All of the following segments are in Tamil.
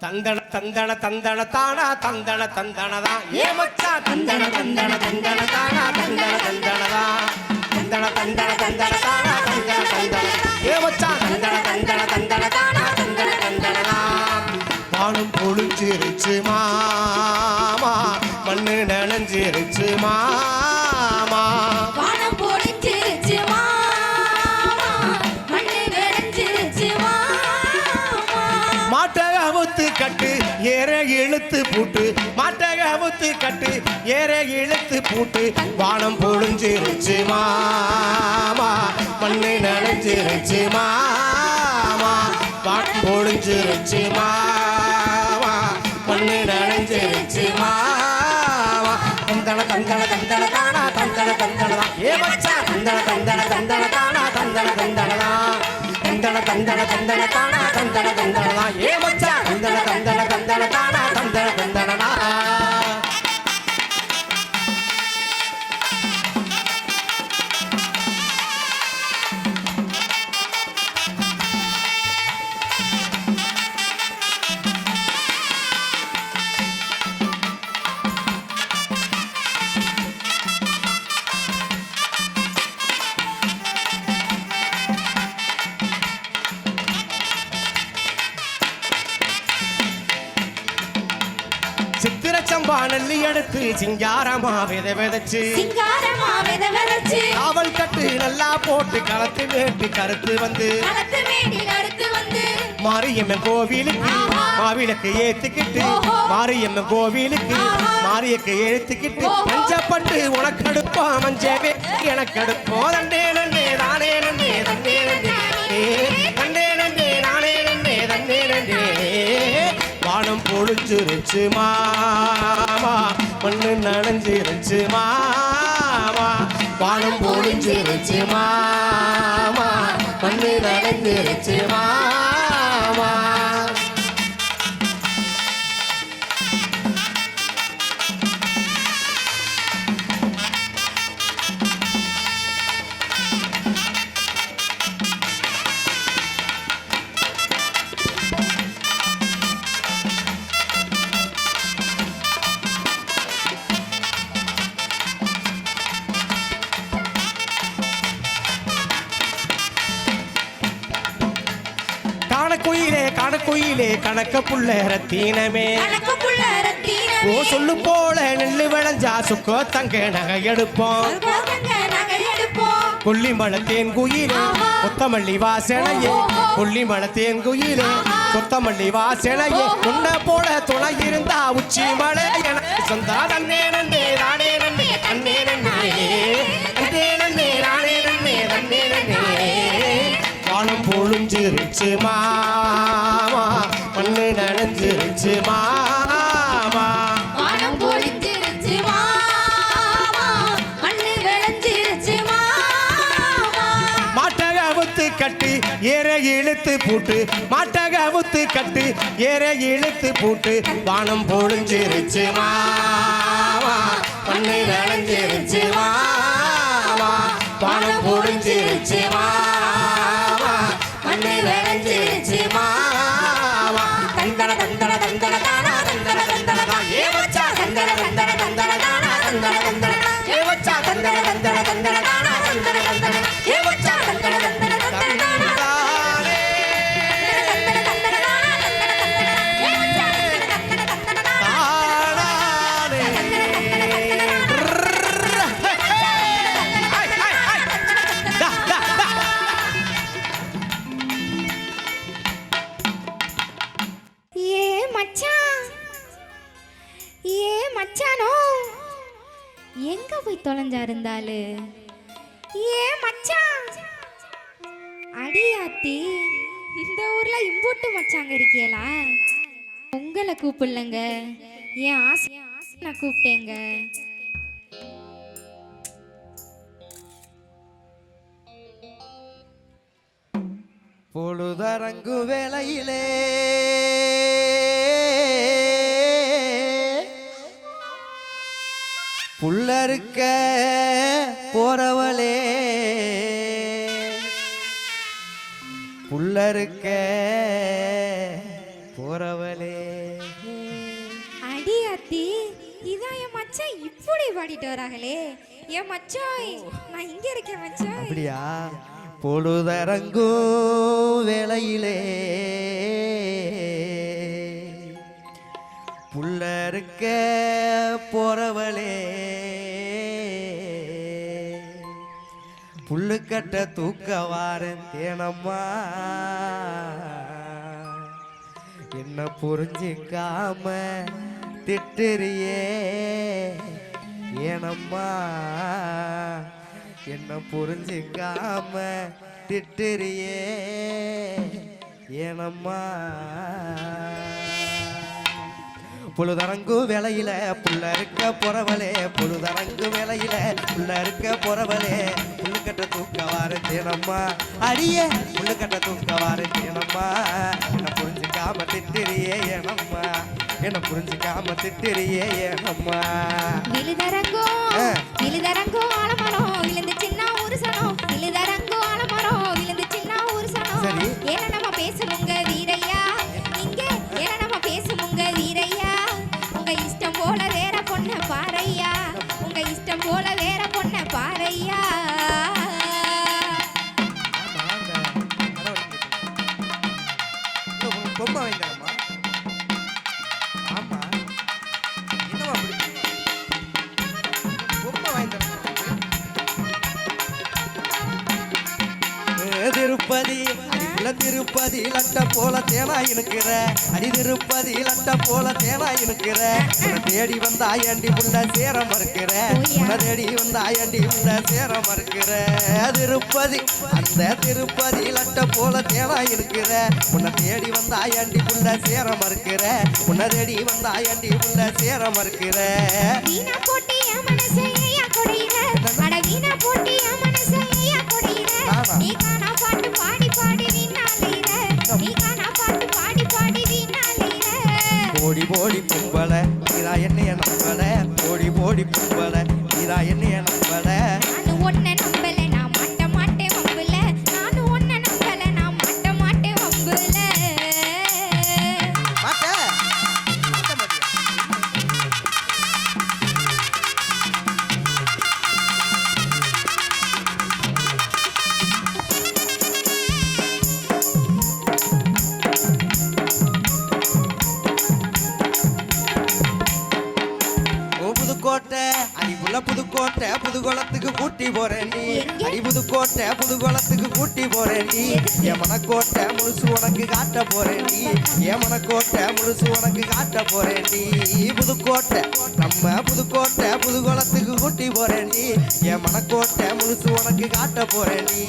தந்தன தந்தன தந்தன தானா தந்தன தந்தனதா ஏமச்சா தந்தன தந்தன தந்தன தானா தந்தன தந்தனதா தந்தன தந்தன தந்தன தானா தந்தன தந்தன ஏமச்சா தந்தன தந்தன தந்தன தானா தந்தன தந்தனதா வானம் பொழிஞ்சிருச்சு மாமா. மண்ணு நனைஞ்சிருச்சு மா ஏற இழுத்து பூட்டு மாட்டை அவுத்து கட்டு ஏற இழுத்து பூட்டு வானம் பொழிஞ்சிருச்சு மாமா மண்ணை நனைஞ்சிருச்சு மாமா பாட்டு பொழிஞ்சிருச்சு மாமா மண்ணை நனைஞ்சிருச்சு மாமா. தந்தன தந்தன தந்தன தானா தந்தன தந்தன ஏ மச்சா தந்தன தந்தன தந்தன தானா தந்தன தான். தந்தன தந்தன தந்தன தானா தந்தன தந்தனா ஏ மச்சா? தந்தன தந்தன தந்தன தானா தந்தன தந்தனா சிங்காரமா வித விதைச்சு. சிங்காரமா வித விதைச்சு, காவல் கட்டு நல்லா போட்டு களத்து வேட்டு கருத்து வந்து. களத்து மாரியம்மன் கோவிலுக்கு. மாவிளக்கு ஏத்துக்கிட்டு. மாரியம்மன் கோவிலுக்கு. மாரியக்கு ஏத்துக்கிட்டு. ஓஹோ. மஞ்சப்பட்டு உனக்கு அடுப்பா மஞ்சவே எனக்கு அடுப்போ தண்டே நண்டே நானே நண்டே தண்டே. நண்டே நண்டே நானே நண்டே தண்டே நண்டே வானம் பொழிஞ்சிருச்சு மாமா. மண்ணு நனைஞ்சிருச்சு மாமா. வானம் பொழிஞ்சிருச்சு மாமா. மண்ணு நனைஞ்சிருச்சு மாமா. கணக்க புள்ள ரத்தீனமே ஓ சொல்லு போல நெல்லு விளைஞ்சா சுக்கோ தங்க நகை எடுப்போம். கொல்லிமலை தேன் குயிலே. கொத்தமல்லி வாசனையே. கொல்லிமலை தேன் குயிலே. கொத்தமல்லி வாசனையே. உன்னை போல துணை இருந்தா உச்சி மலை சொந்தா தன்னே நன்னே நானே நன்னே தன்னே நன்னே வானம் பொழிஞ்சிருச்சு மாமா மண்ணு நனைஞ்சிருச்சு மாமா. வானம் பொழிஞ்சிருச்சு மாமா, மண்ணு விளைஞ்சிருச்சு மாமா. மாட்டக அவுத்து கட்டு ஏற இழுத்து பூட்டு. மாட்டக அவுத்து கட்டு ஏற இழுத்து பூட்டு. வானம் பொழிஞ்சிருச்சு மாமா. ஏ மச்சான். அடியாத்தி இந்த ஊர்ல இம்போட்டு மச்சாங்க இருக்கியலா உங்களை கூப்பிடலங்க. என் ஆசை நான் கூப்பிட்டேங்க. பொழுதரங்கு வேலையிலே புல்லறுக்க போறவளே. புல்லறுக்க போறவளே. அடி அத்தி இதான் என் மச்சான் இப்படி பாடிட்டு வராங்களே. என் மச்சாய் நான் இங்க இருக்கேன் மச்சாய். அப்படியா? பொழுதரங்கும் வேளையிலே. புல்லறுக்க போறவளே. கட்ட தூக்க வாரன் தேனம்மா. என்ன புரிஞ்சிக்காம திட்டுறியே ஏனம்மா. என்ன புரிஞ்சிக்காம திட்டுறியே ஏனம்மா. பொழுதரங்கு வேலையில புள்ள இருக்க பொறவலே பொழுதரங்கு வேலையில புள்ள இருக்க பொறவலே புல்லுக்கட்ட தூக்க வார தேனம்மா. அடியே புல்லுக்கட்ட தூக்க வார தேனம்மா. என்ன புரிஞ்சுக்காம திட்டுறியே ஏனம்மா. என்ன புரிஞ்சுக்காம திட்டுறியே ஏனம்மா. விழுதரங்கோ. விழுதரங்கோ ஆலமரம். போல தேனா இனுக்கிற அடி திருப்பதி லட்ட போல தேனா இனுக்கிற உன்னை தேடி வந்தா ஏண்டி உள்ள சேர மறுக்கிற. உன்னை தேடி வந்தா ஏண்டி உள்ள சேர மறுக்கிற. திருப்பதி அந்த திருப்பதி லட்ட போல தேனா இருக்கிற. உன்னை தேடி வந்தா ஏண்டி உள்ள சேர மறுக்கிற. உன்னை தேடி வந்தா ஏண்டி உள்ள சேர மறுக்கிற. போட்டி என் கூட்டி போறேன்டி எங்க? அடி புது குளத்துக்கு கூட்டி போறேன்டி ஏமன கோட்டை முழுசு உனக்கு காட்ட போறேன்டி ஏமன கோட்டை முழுசு உனக்கு காட்ட போறேன்டி புதுக்கோட்டை நம்ம புதுக்கோட்டை புதுகுளத்துக்கு கூட்டி போறேன்டி ஏமன கோட்டை முழுசு உனக்கு காட்ட போறேன்டி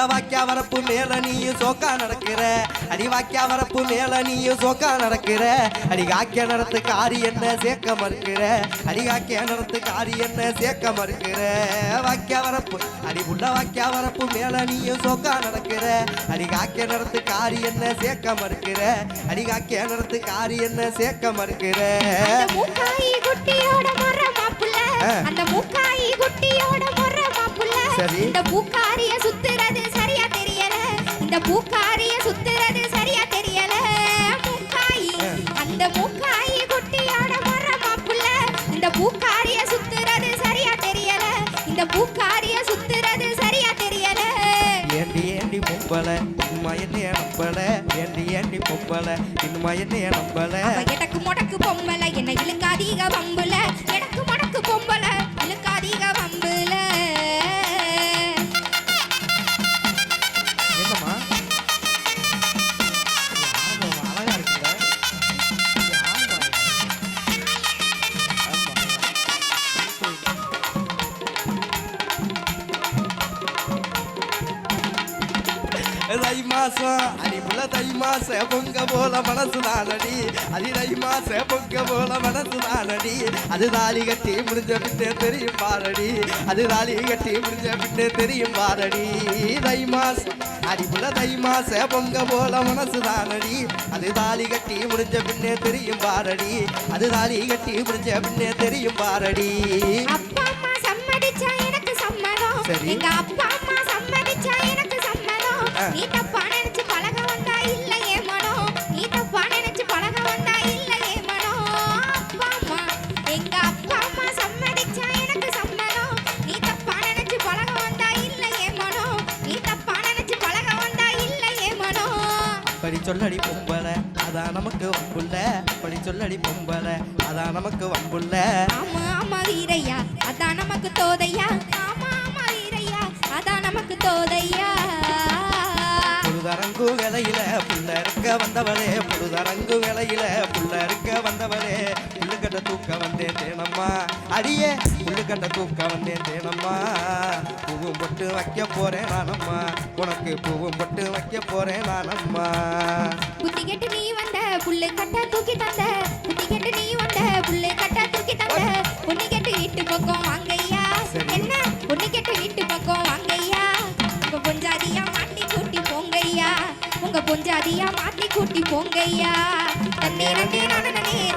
புள்ள வாக்கியா வரப்பு மேல நீயும் சோக்கா நடக்கிற. அடி வாக்கியா வரப்பு மேல நீயும் சோக்கா நடக்கிற. அடி காக்கிய நடத்து காரி என்ன சேர்க்க மறுக்கிற. அடி காக்கிய நடத்து காரி என்ன சேர்க்க மறுக்கிற. வாக்கியா வரப்பு அடி புள்ள வாக்கியா வரப்பு மேல நீயும் சோக்கா நடக்கிற. அடி காக்கிய நடத்து காரி என்ன சேர்க்க மறுக்கிற. அடி காக்கிய நடத்து காரி என்ன சேர்க்க மறுக்கிற. அந்த மூக்காயி குட்டியோட மொற மாப்புள்ள. இந்த பூக்காரிய இந்த பூக்காரிய சுத்துறது சரியா தெரியல. பூக்காயி அந்த பூக்காயி குட்டியோட மரமா புள்ள இந்த பூக்காரிய சுத்துறது சரியா தெரியல. இந்த பூக்காரிய சுத்துறது சரியா தெரியல. ஏண்டி ஏண்டி பொம்பள இன்மா என்னைய நம்பல ஏண்டி ஏண்டி பொம்பள இன்மா என்னைய நம்பல எடக்கு முடக்கு பொம்பளை என்ன இழுக்காதீக வம்புல. எடக்கு முடக்கு பொம்பளை இழுக்காதீக வம்புல. தை மாசம். அடிப்புல தை மாச பொங்க போல மனசு தானடி அடி தை மாச பொங்க போல மனசு தானடி அது தாலி கட்டி முடிஞ்ச பின்னே தெரியும் பாரடி. அது தாலி கட்டி முடிஞ்ச பின்னே தெரியும் பாரடி. தை மாசம். அடிப்புல தை மாச பொங்க போல மனசு தானடி அது தாலி கட்டி முடிஞ்ச பின்னே தெரியும் பாரடி. அது தாலி கட்டி முடிஞ்ச பின்னே தெரியும் பாரடி. அப்பா அம்மா சம்மதிச்சா எனக்கு சம்மதம். சரி. எங்க அப்பா நீ தப்பா நினைச்சு பழக வந்தா இல்ல ஏன் மனம் நீ தப்பா நினைச்சு பழக வந்தா இல்ல ஏன் மனம் அப்பா அம்மா. எங்க அப்பா அம்மா சம்மதிச்சா எனக்கு சம்மதம். நீ தப்பா நினைச்சு பழக வந்தா இல்ல ஏன் மனம் நீ தப்பா நினைச்சு பழக வந்தா இல்ல ஏன் மனம் படி சொல்லடி பொம்பளை அதான் நமக்கு வம்புள்ள. படி சொல்லடி பொம்பளை அதான் நமக்கு வம்புள்ள. ஆமா ஆமா வீரையா அதான் நமக்கு தோதையா. ஆமா ஆமா வீரையா அதான் நமக்கு தோதையா. புழுதரங்கு வேலையில புள்ள இருக்க வந்தவளே புழுதரங்கு வேலையில புள்ள இருக்க வந்தவளே. புள்ளுக்கட்ட தூக்க வந்தேன் தேனம்மா. அடியே புள்ளுக்கட்ட தூக்க வந்தேன் தேனம்மா. பூவும் பொட்டு வைக்க போறேன் நானம்மா. உனக்கு பூவும் பொட்டு வைக்க போறேன் நானம்மா. புத்தி கெட்டு நீ வந்த புல்லு கட்ட தூக்கி தந்த. புத்தி கெட்டு நீ வந்த புல்லு கட்ட தூக்கி தந்த. பொண்ணு கெட்டு வீட்டு பக்கம் வாங்கய்யா. சரி. என்ன? பொண்ணு கெட்டு வீட்டு பக்கம் வாங்கய்யா. ஜாதியா மாத்தி கூட்டி போங்கய்யா. தண்ணீர் நானே